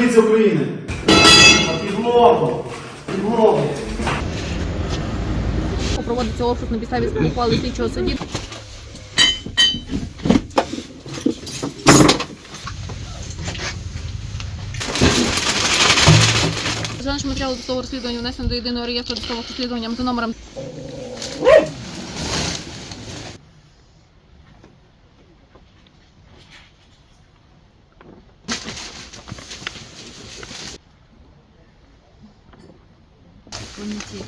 поліції України. На підмогу. Підмогу. Проводиться обшук на підставі ухвали слідчого судді. Жанш матеріалу досудового розслідування внесено до єдиного реєстру досудового розслідування за номером понятий.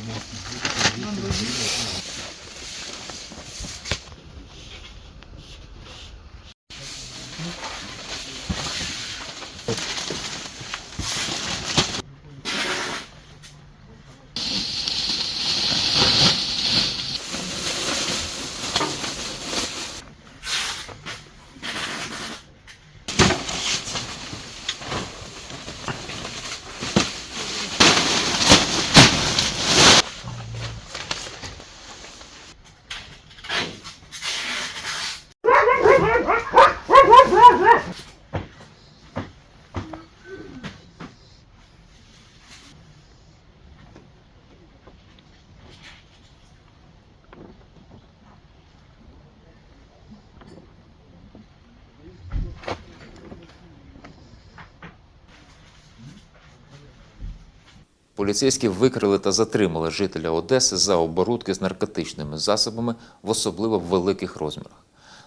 Поліцейські викрили та затримали жителя Одеси за оборудки з наркотичними засобами в особливо великих розмірах.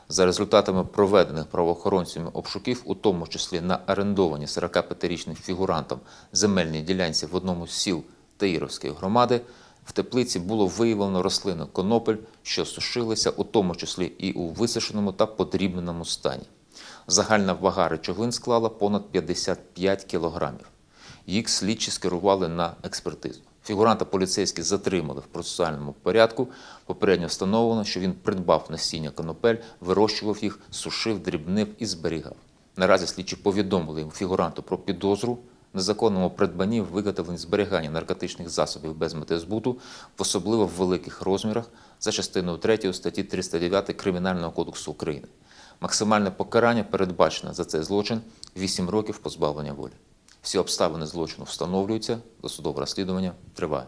За результатами проведених правоохоронцями обшуків, у тому числі на орендовані 45-річним фігурантам земельній ділянці в одному з сіл Таїровської громади, в теплиці було виявлено рослину конопель, що сушилися, у тому числі і у висушеному та подрібненому стані. Загальна вага речовин склала понад 55 кілограмів. Їх слідчі скерували на експертизу. Фігуранта поліцейські затримали в процесуальному порядку. Попередньо встановлено, що він придбав насіння конопель, вирощував їх, сушив, дрібнив і зберігав. Наразі слідчі повідомили їм фігуранту про підозру незаконному придбанні, виготовленні зберігання наркотичних засобів без мети збуту, в особливо великих розмірах за частиною 3 статті 309 Кримінального кодексу України. Максимальне покарання передбачено за цей злочин 8 років позбавлення волі. Всі обставини злочину встановлюються, досудове розслідування триває.